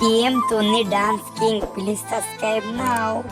PM Tony Dance King. Please subscribe now.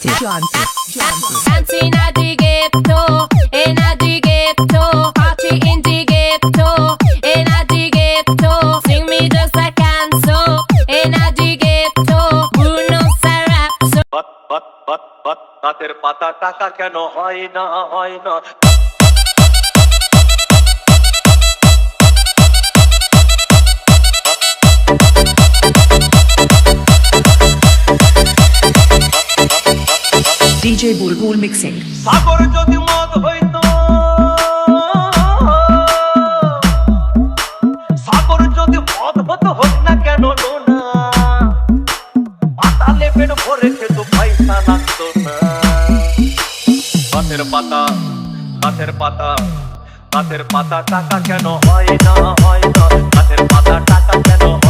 Gianti, Gianti, Gianti. Gianti in the ghetto, in the ghetto, party in the ghetto, in the ghetto. Sing me just a canso, in the ghetto. Bruno Sarap. But but but but, তাদের পাতা টাকা কেন হয় না হয় না DJ Bulbul Mixing. সাগর যদি মদ হইত, সাগর যদি পাতা গাছের পাতা টাকা কেন হয় না হয় না? গাছের পাতা টাকা কেন হয়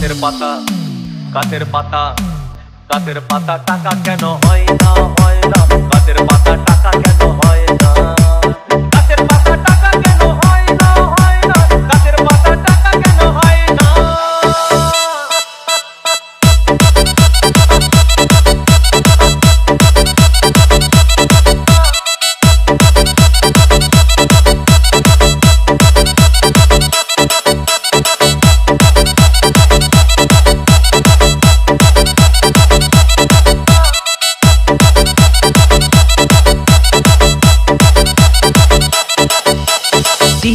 গাছের পাতা গাছের পাতা গাছের পাতা টাকা কেন হয় না হয় না? গাছের পাতা টাকা কেন হয়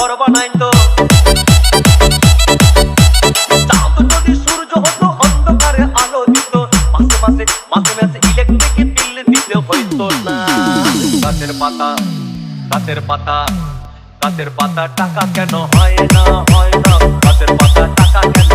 ঘর বানাইতো চাঁদ ইলেকট্রিক বিল দিতে হইতো না। গাছের পাতা গাছের পাতা গাছের পাতা টাকা কেন হয় না হয় না। গাছের পাতা টাকা কেন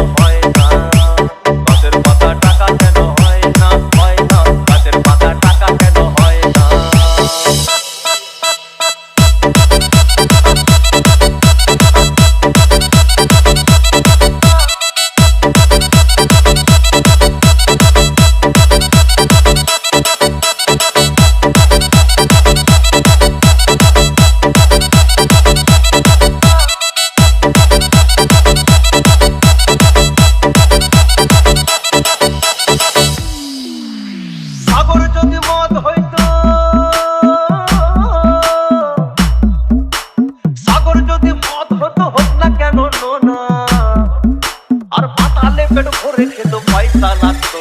পয়সা লাগতো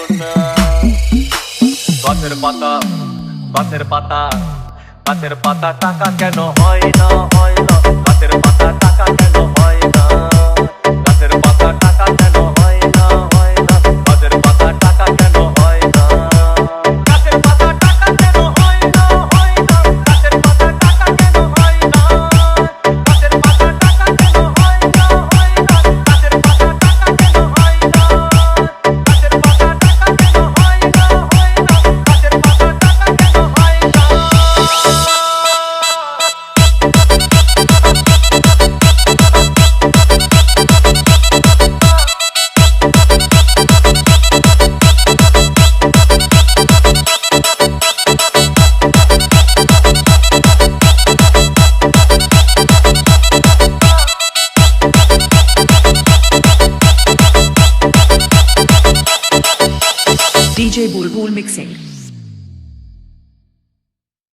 পাতা পাতা পাতা টাকা কেন হয় না হয় না? পাতা